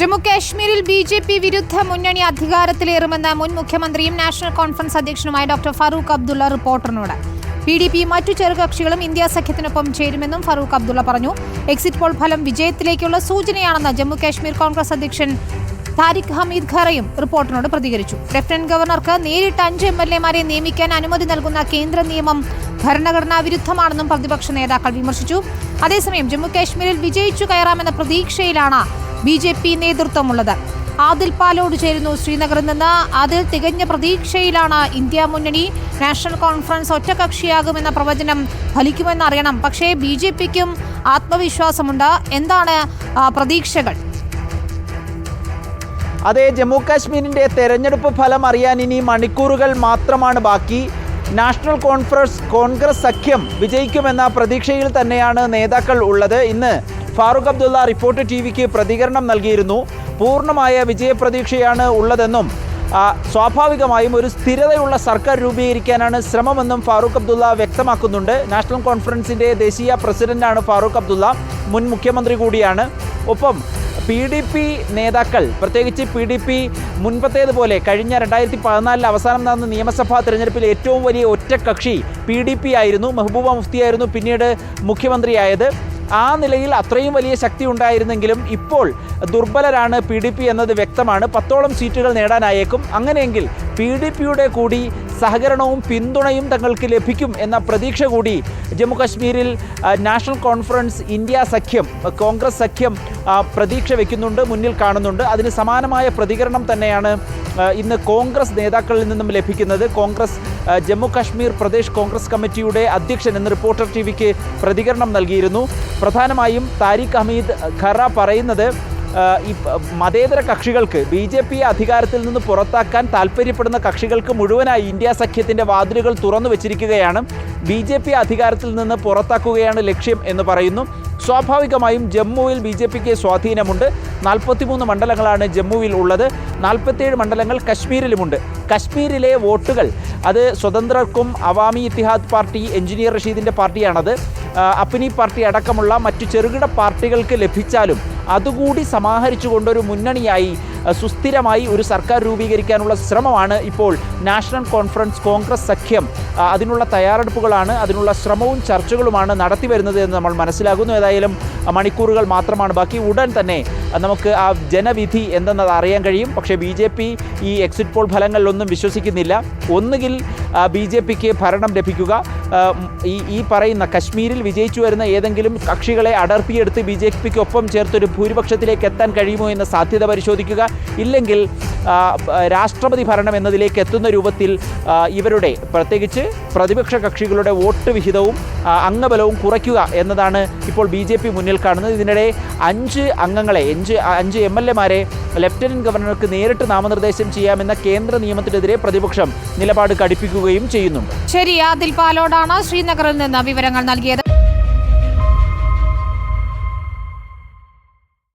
ജമ്മു കാശ്മീരിൽ B J P വിരുദ്ധ മുന്നണി അധികാരത്തിലേറുമെന്ന് മുൻ മുഖ്യമന്ത്രിയും നാഷണൽ കോൺഫറൻസ് അധ്യക്ഷനുമായ ഡോക്ടർ ഫറൂഖ് അബ്ദുള്ള റിപ്പോർട്ടറിനോട്. പി ഡി പി മറ്റു ചെറുകക്ഷികളും ഇന്ത്യ സഖ്യത്തിനൊപ്പം ചേരുമെന്നും ഫറൂഖ് അബ്ദുള്ള പറഞ്ഞു. എക്സിറ്റ് പോൾ ഫലം വിജയത്തിലേക്കുള്ള സൂചനയാണെന്ന് ജമ്മുകാശ്മീർ കോൺഗ്രസ് അധ്യക്ഷൻ താരിഖ് ഹമീദ് ഖറയും റിപ്പോർട്ടിനോട് പ്രതികരിച്ചു. ലഫ്റ്റനന്റ് ഗവർണർക്ക് നേരിട്ട് അഞ്ച് എം എൽ എമാരെ നിയമിക്കാൻ അനുമതി നൽകുന്ന കേന്ദ്ര നിയമം ഭരണഘടനാ വിരുദ്ധമാണെന്നും പ്രതിപക്ഷ നേതാക്കൾ വിമർശിച്ചു. അതേസമയം ജമ്മുകാശ്മീരിൽ വിജയിച്ചു കയറാമെന്ന പ്രതീക്ഷയിലാണ് ബി ജെ പി നേതൃത്വമുള്ളത്. ആദിൽ പാലോട് ചേരുന്നു ശ്രീനഗറിൽ നിന്ന്. അതിൽ തികഞ്ഞ പ്രതീക്ഷയിലാണ് ഇന്ത്യ മുന്നണി. നാഷണൽ കോൺഫറൻസ് ഒറ്റകക്ഷിയാകുമെന്ന പ്രവചനം ഫലിക്കുമെന്ന് അറിയണം. പക്ഷേ ബി ജെ പിക്കും ആത്മവിശ്വാസമുണ്ട്. എന്താണ് പ്രതീക്ഷകൾ? അതെ ജമ്മു കാശ്മീരിന്റെ തെരഞ്ഞെടുപ്പ് ഫലം അറിയാൻ ഇനി മണിക്കൂറുകൾ മാത്രമാണ് ബാക്കി. നാഷണൽ കോൺഫറൻസ് കോൺഗ്രസ് സഖ്യം വിജയിക്കുമെന്ന പ്രതീക്ഷയിൽ തന്നെയാണ് നേതാക്കൾ ഉള്ളത്. ഇന്ന് ഫാറൂഖ് അബ്ദുള്ള റിപ്പോർട്ട് ടി വിക്ക് പ്രതികരണം നൽകിയിരുന്നു. പൂർണമായ വിജയപ്രതീക്ഷയാണ് ഉള്ളതെന്നും സ്വാഭാവികമായും ഒരു സ്ഥിരതയുള്ള സർക്കാർ രൂപീകരിക്കാനാണ് ശ്രമമെന്നും ഫാറൂഖ് അബ്ദുള്ള വ്യക്തമാക്കുന്നുണ്ട്. നാഷണൽ കോൺഫറൻസിന്റെ ദേശീയ പ്രസിഡന്റാണ് ഫാറൂഖ് അബ്ദുള്ള മുൻ മുഖ്യമന്ത്രി കൂടിയാണ്. ഒപ്പം പി ഡി പി നേതാക്കൾ പ്രത്യേകിച്ച് പി ഡി പി മുൻപത്തേതുപോലെ കഴിഞ്ഞ രണ്ടായിരത്തി പതിനാലിൽ അവസാനം നടന്ന നിയമസഭാ തെരഞ്ഞെടുപ്പിൽ ഏറ്റവും വലിയ ഒറ്റക്കക്ഷി പി ഡി പി ആയിരുന്നു മെഹബൂബ മുഫ്തിയായിരുന്നു പിന്നീട് മുഖ്യമന്ത്രിയായത്. ആ നിലയിൽ അത്രയും വലിയ ശക്തി ഉണ്ടായിരുന്നെങ്കിലും ഇപ്പോൾ ദുർബലരാണ് പി ഡി പി എന്നത് വ്യക്തമാണ്. പത്തോളം സീറ്റുകൾ നേടാനായേക്കും. അങ്ങനെയെങ്കിൽ പി ഡി പിയുടെ കൂടി സഹകരണവും പിന്തുണയും തങ്ങൾക്ക് ലഭിക്കും എന്ന പ്രതീക്ഷ കൂടി ജമ്മു കാശ്മീരിൽ നാഷണൽ കോൺഫറൻസ് ഇന്ത്യ സഖ്യം കോൺഗ്രസ് സഖ്യം പ്രതീക്ഷ വയ്ക്കുന്നുണ്ട് മുന്നിൽ കാണുന്നുണ്ട്. അതിന് സമാനമായ പ്രതികരണം തന്നെയാണ് ഇന്ന് കോൺഗ്രസ് നേതാക്കളിൽ നിന്നും ലഭിക്കുന്നത്. കോൺഗ്രസ് ജമ്മു കാശ്മീർ പ്രദേശ് കോൺഗ്രസ് കമ്മിറ്റിയുടെ അധ്യക്ഷൻ എന്ന് റിപ്പോർട്ടർ ടി വിക്ക് പ്രതികരണം നൽകിയിരുന്നു. പ്രധാനമായും താരിഖ് ഹമീദ് ഖറ പറയുന്നത് ഈ മതേതര കക്ഷികൾക്ക് ബി ജെ പി അധികാരത്തിൽ നിന്ന് പുറത്താക്കാൻ താല്പര്യപ്പെടുന്ന കക്ഷികൾക്ക് മുഴുവനായി ഇന്ത്യ സഖ്യത്തിന്റെ വാതിലുകൾ തുറന്നു വെച്ചിരിക്കുകയാണ്. ബി ജെ പി അധികാരത്തിൽ നിന്ന് പുറത്താക്കുകയാണ് ലക്ഷ്യം എന്ന് പറയുന്നു. സ്വാഭാവികമായും ജമ്മുവിൽ ബി ജെ പിക്ക് സ്വാധീനമുണ്ട്. നാൽപ്പത്തിമൂന്ന് മണ്ഡലങ്ങളാണ് ജമ്മുവിൽ ഉള്ളത്. നാൽപ്പത്തിയേഴ് മണ്ഡലങ്ങൾ കശ്മീരിലുമുണ്ട്. കശ്മീരിലെ വോട്ടുകൾ അത് സ്വതന്ത്രർക്കും അവാമി ഇത്തിഹാദ് പാർട്ടി എഞ്ചിനീയർ റഷീദിന്റെ പാർട്ടിയാണത്. അപ്പിനി പാർട്ടി അടക്കമുള്ള മറ്റു ചെറുകിട പാർട്ടികൾക്ക് ലഭിച്ചാലും അതുകൂടി സമാഹരിച്ചുകൊണ്ടൊരു മുന്നണിയായി സുസ്ഥിരമായി ഒരു സർക്കാർ രൂപീകരിക്കാനുള്ള ശ്രമമാണ് ഇപ്പോൾ നാഷണൽ കോൺഫറൻസ് കോൺഗ്രസ് സഖ്യം. അതിനുള്ള തയ്യാറെടുപ്പുകളാണ് അതിനുള്ള ശ്രമവും ചർച്ചകളുമാണ് നടത്തി വരുന്നത് എന്ന് നമ്മൾ മനസ്സിലാകുന്നു ഏതായാലും മണിക്കൂറുകൾ മാത്രമാണ് ബാക്കി. ഉടൻ തന്നെ നമുക്ക് ആ ജനവിധി എന്തെന്നത് അറിയാൻ കഴിയും. പക്ഷേ ബി ജെ പി ഈ എക്സിറ്റ് പോൾ ഫലങ്ങളിലൊന്നും വിശ്വസിക്കുന്നില്ല. ഒന്നുകിൽ ബി ജെ പിക്ക് ഭരണം ലഭിക്കുക. ഈ ഈ പറയുന്ന കശ്മീരിൽ വിജയിച്ചു വരുന്ന ഏതെങ്കിലും കക്ഷികളെ അടർത്തിയെടുത്ത് ബി ജെ പിക്ക് ഒപ്പം ചേർത്തൊരു ഭൂരിപക്ഷത്തിലേക്ക് എത്താൻ കഴിയുമോ എന്ന സാധ്യത പരിശോധിക്കുക. ഇല്ലെങ്കിൽ രാഷ്ട്രപതി ഭരണം എന്നതിലേക്ക് എത്തുന്ന രൂപത്തിൽ ഇവരുടെ പ്രത്യേകിച്ച് പ്രതിപക്ഷ കക്ഷികളുടെ വോട്ട് വിഹിതവും അംഗബലവും കുറയ്ക്കുക എന്നതാണ് ഇപ്പോൾ ബി ജെ പി മുന്നിൽ കാണുന്നത്. ഇതിനിടെ അഞ്ച് അംഗങ്ങളെ അഞ്ച് അഞ്ച് എം എൽ എമാരെ ലഫ്റ്റനന്റ് ഗവർണർക്ക് നേരിട്ട് നാമനിർദ്ദേശം ചെയ്യാമെന്ന കേന്ദ്ര നിയമത്തിനെതിരെ പ്രതിപക്ഷം നിലപാട് കടുപ്പിക്കുകയും ചെയ്യുന്നുണ്ട്. ശരി ആദിൽ പാലോടാണ് ശ്രീനഗറിൽ നിന്ന് വിവരങ്ങൾ നൽകിയത്.